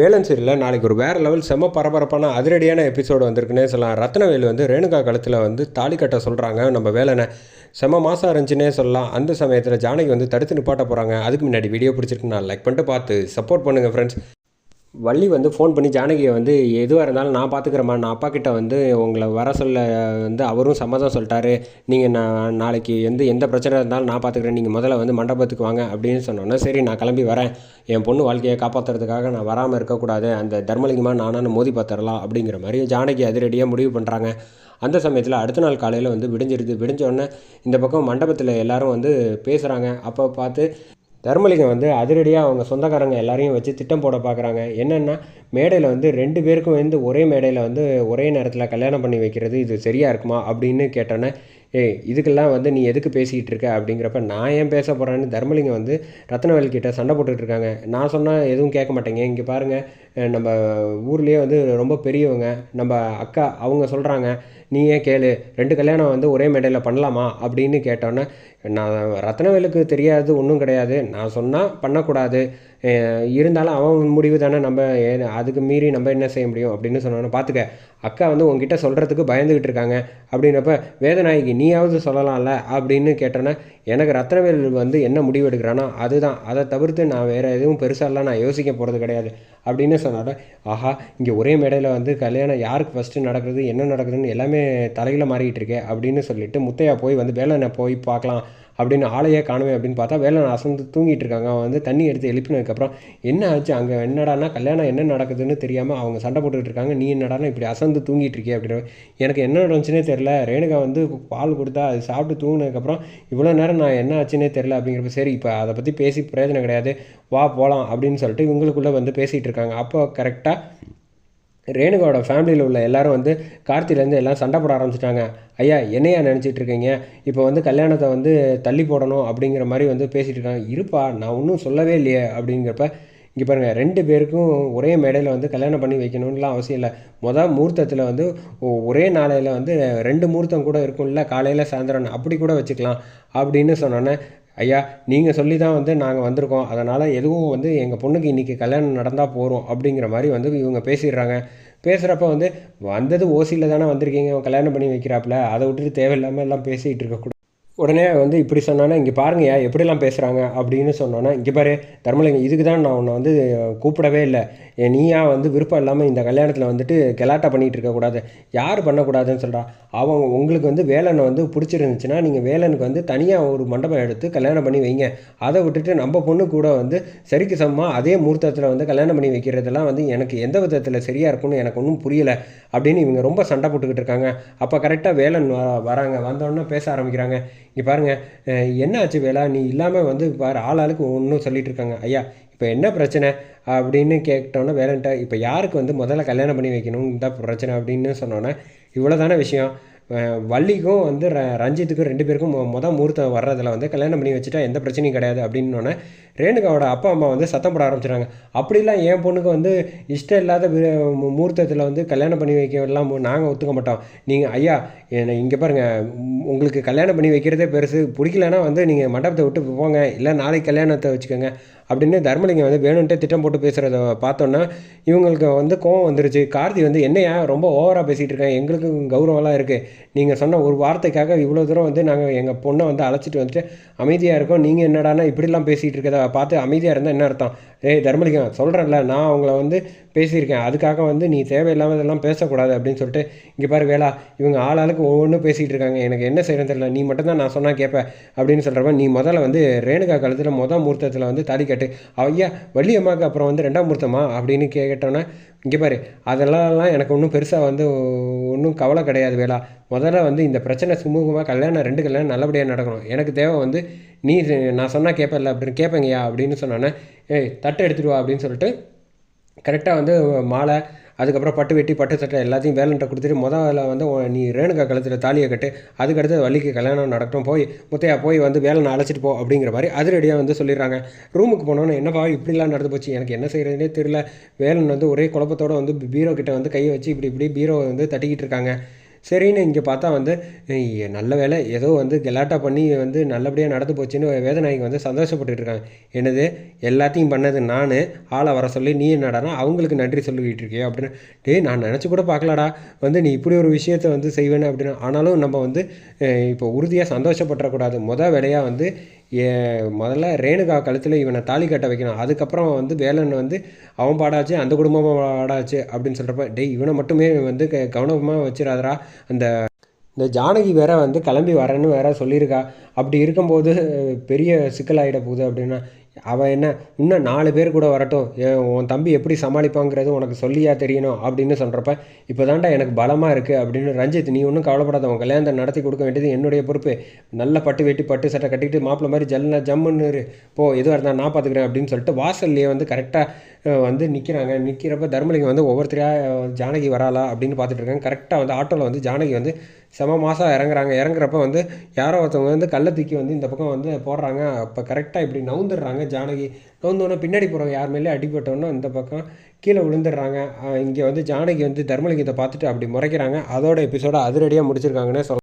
வேலன் சீரியலில் நாளைக்கு ஒரு வேறு லெவல் செம்ம பரபரப்பான அதிரடியான எபிசோடு வந்திருக்குன்னே சொல்லலாம். ரத்னவேல் வந்து ரேணுகா கழுத்தில் வந்து தாலி கட்ட சொல்கிறாங்க நம்ம வேலனை செம்ம மாதம் இருந்துச்சுன்னே சொல்லலாம். அந்த சமயத்தில் ஜானகி வந்து தடுத்து நிப்பாட்ட போகிறாங்க அதுக்கு முன்னாடி வீடியோ பிடிச்சிருக்கு நான் லைக் பண்ணிட்டு பார்த்து சப்போர்ட் பண்ணுங்கள் ஃப்ரெண்ட்ஸ் வள்ளி வந்து ஃபோன் பண்ணி ஜானகியை வந்து எதுவாக இருந்தாலும் நான் பார்த்துக்கிறேம்மா நான் அப்பா கிட்ட வந்து உங்களை வர சொல்ல வந்து அவரும் சம்மதம் சொல்லிட்டாரு. நீங்கள் நான் நாளைக்கு எந்த எந்த பிரச்சனை இருந்தாலும் நான் பார்த்துக்கிறேன் நீங்கள் முதல்ல வந்து மண்டபத்துக்கு வாங்க. அப்படின்னு சொன்னோன்னே சரி நான் கிளம்பி வரேன். என் பொண்ணு வாழ்க்கையை காப்பாற்றுறதுக்காக நான் வராமல் இருக்கக்கூடாது. அந்த தர்மலிங்கமாக நானானு மோதி பார்த்துடலாம் அப்படிங்கிற மாதிரி ஜானகி அதிரடியாக முடிவு பண்ணுறாங்க அந்த சமயத்தில் அடுத்த நாள் காலையில் வந்து விடிஞ்சிருது. விடிஞ்சோடனே இந்த பக்கம் மண்டபத்தில் எல்லோரும் வந்து பேசுகிறாங்க அப்போ பார்த்து தர்மலிங்கம் வந்து அதிரடியாக அவங்க சொந்தக்காரங்க எல்லாரையும் வச்சு திட்டம் போட பார்க்குறாங்க என்னென்னா மேடையில் வந்து ரெண்டு பேருக்கும் வந்து ஒரே மேடையில் வந்து ஒரே நேரத்தில் கல்யாணம் பண்ணி வைக்கிறது இது சரியாக இருக்குமா அப்படின்னு கேட்டோன்னே ஏய் இதுக்கெல்லாம் வந்து நீ எதுக்கு பேசிக்கிட்டு இருக்க? அப்படிங்கிறப்ப நான் ஏன் பேச போகிறேன்னு தர்மலிங்கம் வந்து ரத்னவேல் கிட்ட சண்டை போட்டுட்டு இருக்காங்க. நான் சொன்னால் எதுவும் கேட்க மாட்டேங்க. இங்கே பாருங்கள் நம்ம ஊர்லேயே வந்து ரொம்ப பெரியவங்க நம்ம அக்கா அவங்க சொல்கிறாங்க நீ ஏன் கேளு? ரெண்டு கல்யாணம் வந்து ஒரே மேடையில் பண்ணலாமா? அப்படின்னு கேட்டோன்னே நான் ரத்னவேலுக்கு தெரியாது ஒன்றும் கிடையாது. நான் சொன்னால் பண்ணக்கூடாது. இருந்தாலும் அவன் முடிவு தானே நம்ம ஏன் அதுக்கு மீறி நம்ம என்ன செய்ய முடியும் அப்படின்னு சொன்னோன்னே பார்த்துக்க அக்கா வந்து உங்ககிட்ட சொல்கிறதுக்கு பயந்துக்கிட்டு இருக்காங்க. அப்படின்றப்ப வேதநாயகி நீயாவது சொல்லலாம்ல? அப்படின்னு கேட்டோன்னே எனக்கு ரத்னவேல் வந்து என்ன முடிவு எடுக்கிறானோ அதுதான். அதை தவிர்த்து நான் வேறு எதுவும் பெருசாலாம் நான் யோசிக்க போகிறது கிடையாது. அப்படின்னு சொன்னால ஆஹா இங்கே ஒரே மேடையில் வந்து கல்யாணம் யாருக்கு ஃபஸ்ட்டு நடக்குது என்ன நடக்குதுன்னு எல்லாமே தலையில் மாறிக்கிட்டு இருக்கே அப்படின்னு சொல்லிட்டு முத்தையா போய் வந்து வேலை போய் பார்க்கலாம். அப்படின்னு ஆளையே காணுமே அப்படின்னு பார்த்தா வேலை அசந்து தூங்கிட்டு இருக்காங்க. அவன் வந்து தண்ணி எடுத்து எழுப்பினதுக்கப்புறம் என்ன ஆச்சு? அங்கே என்னடானா கல்யாணம் என்ன நடக்குதுன்னு தெரியாமல் அவங்க சண்டை போட்டுக்கிட்டு இருக்காங்க. நீ என்னடானா இப்படி அசந்து தூங்கிட்டு இருக்கே அப்படின்ற எனக்கு என்ன நடந்துச்சுனே தெரில ரேணுகா வந்து பால் கொடுத்தா அது சாப்பிட்டு தூங்கினதுக்கப்புறம் இவ்வளோ நேரம் நான் என்ன ஆச்சுன்னே தெரில அப்படிங்கிறப்ப சரி இப்போ அதை பற்றி பேசி பிரயோஜனம் கிடையாது. வா போகலாம் அப்படின்னு சொல்லிட்டு இவங்களுக்குள்ளே வந்து பேசிகிட்டு இருக்காங்க. அப்போ கரெக்டாக ரேணுகாவோட ஃபேமிலியில் உள்ள எல்லாரும் வந்து கார்த்திலேருந்து எல்லாம் சண்டை போட ஆரம்பிச்சிட்டாங்க. ஐயா என்னையா நினச்சிட்டு இருக்கீங்க? இப்போ வந்து கல்யாணத்தை வந்து தள்ளி போடணும் அப்படிங்கிற மாதிரி வந்து பேசிகிட்டு இருக்காங்க. இருப்பா நான் ஒன்றும் சொல்லவே இல்லையே அப்படிங்கிறப்ப இங்கே பாருங்கள் ரெண்டு பேருக்கும் ஒரே மேடையில் வந்து கல்யாணம் பண்ணி வைக்கணும்லாம் அவசியம் இல்லை. மொதல் முகூர்த்தத்தில் வந்து ஒ- ஒரே நாளையில் வந்து ரெண்டு முகூர்த்தம் கூட இருக்கும்ல காலையில் சாயந்தரம் அப்படி கூட வச்சுக்கலாம் அப்படின்னு சொன்னோன்னே ஐயா நீங்கள் சொல்லி தான் வந்து நாங்கள் வந்திருக்கோம். அதனால் எதுவும் வந்து எங்கள் பொண்ணுக்கு இன்றைக்கி கல்யாணம் நடந்தால் போகிறோம் அப்படிங்கிற மாதிரி வந்து இவங்க பேசிடுறாங்க. பேசுகிறப்ப வந்து வந்தது ஓசியில் தானே வந்திருக்கீங்க கல்யாணம் பண்ணி வைக்கிறாப்புல அதை விட்டுட்டு தேவையில்லாமல் எல்லாம் பேசிகிட்டு இருக்கக்கூடாது உடனே வந்து இப்படி சொன்னானே இங்கே பாருங்கய்யா எப்படிலாம் பேசுகிறாங்க அப்படின்னு சொன்னோன்னா இங்கே பாரு தர்மலிங்கம் இதுக்கு தான் நான் உன்னை வந்து கூப்பிடவே இல்லை. ஏ, நீயா வந்து விருப்பம் இல்லாமல் இந்த கல்யாணத்தில் வந்துட்டு கெலாட்டா பண்ணிகிட்டு இருக்கக்கூடாது யார் பண்ணக்கூடாதுன்னு சொல்கிறா அவங்க உங்களுக்கு வந்து வேலனை வந்து பிடிச்சிருந்துச்சுன்னா நீங்கள் வேலனுக்கு வந்து தனியாக ஒரு மண்டபம் எடுத்து கல்யாணம் பண்ணி வைங்க. அதை விட்டுட்டு நம்ம பொண்ணு கூட வந்து சரிக்கு சமமாக அதே முகூர்த்தத்தில் வந்து கல்யாணம் பண்ணி வைக்கிறதெல்லாம் வந்து எனக்கு எந்த விதத்தில் சரியாக இருக்கும்னு எனக்கு ஒன்றும் புரியலை. அப்படின்னு இவங்க ரொம்ப சண்டை போட்டுக்கிட்டு இருக்காங்க. அப்போ கரெக்டாக வேலன் வ- வராங்க. வந்தோடனே பேச ஆரம்பிக்கிறாங்க. இங்கே பாருங்கள் என்ன ஆச்சு வேலா? நீ இல்லாமல் வந்து பாரு ஆள் ஆளுக்கு ஒன்றும் சொல்லிகிட்டு இருக்காங்க. ஐயா இப்போ என்ன பிரச்சனை? அப்படின்னு கேட்டோன்னே வேலன்ட்ட இப்போ யாருக்கு வந்து முதல்ல கல்யாணம் பண்ணி வைக்கணும் தான் பிரச்சனை அப்படின்னு சொன்னோன்னே இவ்வளோ தானே விஷயம்? வள்ளிக்கும் வந்து ர- ரஞ்சித்துக்கும் ரெண்டு பேருக்கும் மொதல் முகூர்த்தம் வர்றதில் வந்து கல்யாணம் பண்ணி வச்சுட்டா எந்த பிரச்சனையும் கிடையாது அப்படின்னோடனே ரேணுகாவோட அப்பா அம்மா வந்து சத்தம் போட ஆரம்பிச்சிட்டாங்க அப்படிலாம் என் பொண்ணுக்கு வந்து இஷ்டம் இல்லாத மு- முகூர்த்தத்தில் வந்து கல்யாணம் பண்ணி வைக்கலாம் நாங்கள் ஒத்துக்க மாட்டோம். நீங்கள் ஐயா என்னை இங்கே பாருங்கள் உங்களுக்கு கல்யாணம் பண்ணி வைக்கிறதே பெருசு. பிடிக்கலன்னா வந்து நீங்கள் மண்டபத்தை விட்டு போங்க. இல்லை நாளைக்கு கல்யாணத்தை வச்சுக்கோங்க. அப்படின்னு தர்மலிங்கம் வந்து வேணுன்ட்டு திட்டம் போட்டு பேசுகிறத பார்த்தோன்னா இவங்களுக்கு வந்து கோவம் வந்துருச்சு. கார்த்தி வந்து என்னையா ரொம்ப ஓவராக பேசிகிட்டு இருக்கேன் எங்களுக்கும் கௌரவம்லாம் இருக்குது நீங்கள் சொன்ன ஒரு வார்த்தைக்காக இவ்வளோ தூரம் வந்து நாங்கள் எங்கள் பொண்ணை வந்து அழைச்சிட்டு வந்துட்டு அமைதியாக இருக்கோம் நீங்கள் என்னடான்னா இப்படிலாம் பேசிகிட்டு இருக்கதை பார்த்து அமைதியாக இருந்தால் என்ன அர்த்தம்? ஏய் தர்மலிங்கம் சொல்கிறேன்ல நான் அவங்கள வந்து பேசியிருக்கேன். அதுக்காக வந்து நீ தேவையில்லாமல் இதெல்லாம் பேசக்கூடாது அப்படின்னு சொல்லிட்டு இங்கே பாரு வேளா இவங்க ஆளாளுக்கு ஒவ்வொன்றும் பேசிகிட்டு இருக்காங்க. எனக்கு என்ன செய்யணும் தெரியல. நீ மட்டும் தான் நான் சொன்னால் கேட்பேன் அப்படின்னு சொல்கிறப்ப நீ முதல்ல வந்து ரேணுகா காலத்தில் மொதல் முகூர்த்தத்தில் வந்து தாலி கட்டு. ஐயா வள்ளியம்மாவுக்கு அப்புறம் வந்து ரெண்டாம் முகூர்த்தமா அப்படின்னு கேட்டோன்னே இங்கே பாரு அதெல்லாம் எனக்கு ஒன்றும் பெருசாக வந்து ஒன்றும் கவலை கிடையாது வேளா முதல்ல வந்து இந்த பிரச்சனை சுமூகமாக கல்யாணம் ரெண்டு கல்யாணம் நல்லபடியாக நடக்கணும். எனக்கு தேவை வந்து நீ நான் சொன்னால் கேட்பேன்ல அப்படின்னு கேட்பேங்கய்யா அப்படின்னு சொன்னோன்னே ஏய் தட்டை எடுத்துடுவா அப்படின்னு சொல்லிட்டு கரெக்டாக வந்து மாலை அதுக்கப்புறம் பட்டு வெட்டி பட்டு சட்டை எல்லாத்தையும் வேலன்ட்ட கொடுத்துட்டு முதல்ல வந்து நீ ரேணுகா கழுத்தில் தாலியை கட்டு அதுக்கடுத்து வள்ளிக்கு கல்யாணம் நடக்கட்டும் போய் முத்தையா போய் வந்து வேலனை அழைச்சிட்டு போ அப்படிங்கிற மாதிரி அதிரடியாக வந்து சொல்லிடுறாங்க. ரூமுக்கு போனோன்னே என்னப்பா இப்படிலாம் நடந்து போச்சு? எனக்கு என்ன செய்கிறதுனே தெரியல. வேலன் வந்து ஒரே குழப்பத்தோடு வந்து பீரோ கிட்ட வந்து கையை வச்சு இப்படி இப்படி பீரோ வந்து தட்டிக்கிட்டு இருக்காங்க. சரின்னு இங்கே பார்த்தா வந்து நல்ல வேலை ஏதோ வந்து கெலாட்டா பண்ணி வந்து நல்லபடியாக நடந்து போச்சுன்னு வேதநாயகி வந்து சந்தோஷப்பட்டுட்டு இருக்காங்க என்னது? எல்லாத்தையும் பண்ணது நான். ஆளை வர சொல்லி நீ என்னடானா அவங்களுக்கு நன்றி சொல்லிக்கிட்டு இருக்கியோ? அப்படின்னு. டேய் நான் நினச்சி கூட பார்க்கலடா. வந்து நீ இப்படி ஒரு விஷயத்த வந்து செய்வேன்னு அப்படின்னு. ஆனாலும் நம்ம வந்து இப்போ உறுதியாக சந்தோஷப்பட்டுறக்கூடாது. முத வேலையாக வந்து முதல்ல ரேணுகா கழுத்தில் இவனை தாலி கட்ட வைக்கணும். அதுக்கப்புறம் வந்து வேலன் வந்து அவன் பாடாச்சு அந்த குடும்பமும் பாடாச்சு அப்படின்னு சொல்கிறப்ப டேய் இவனை மட்டுமே வந்து க கவனமாக வச்சிடாதரா அந்த இந்த ஜானகி வேற வந்து கிளம்பி வரேன்னு வேற சொல்லியிருக்கா. அப்படி இருக்கும்போது அஹ், பெரிய ஆகிட போகுது அப்படின்னா அவள் என்ன இன்னும் நாலு பேர் கூட வரட்டும். ஏன் உன் தம்பி எப்படி சமாளிப்பாங்கிறது உனக்கு சொல்லியா தெரியணும் அப்படின்னு சொல்கிறப்ப இப்போ தாண்டா எனக்கு பலமாக இருக்குது அப்படின்னு ரஞ்சித் நீ ஒன்றும் கவலைப்படாத. உன் கல்யாணத்தை நடத்தி கொடுக்க வேண்டியது என்னுடைய பொறுப்பு. நல்ல பட்டு வெட்டி பட்டு சட்டை கட்டிட்டு மாப்பிள்ள மாதிரி ஜல்ல ஜம்முன்னு போ எதுவாக இருந்தால் நான் பார்த்துக்கிறேன் அப்படின்னு சொல்லிட்டு வாசல்லையே வந்து கரெக்டாக வந்து நிற்கிறாங்க நிற்கிறப்ப தர்மலிங்கம் வந்து ஒவ்வொருத்தரையாக ஜானகி வராளா அப்படின்னு பார்த்துட்டு இருக்காங்க. கரெக்டாக வந்து ஆட்டோவில் வந்து ஜானகி வந்து செம மாதம் இறங்குறாங்க. இறங்குறப்ப வந்து யாரோ ஒருத்தவங்க வந்து கல்லை தூக்கி வந்து இந்த பக்கம் வந்து போடுறாங்க. அப்போ கரெக்டாக இப்படி நவுந்துடுறாங்க ஜானகி நவுந்தோன்னே பின்னாடி போகிறவங்க யார் மேலே அடிபட்டோன்னா இந்த பக்கம் கீழே விழுந்துடுறாங்க. இங்கே வந்து ஜானகி வந்து தர்மலிங்கத்தை பார்த்துட்டு அப்படி முறைக்கிறாங்க. அதோட எபிசோட அதிரடியாக முடிச்சிருக்காங்கன்னே சொல்லலாம்.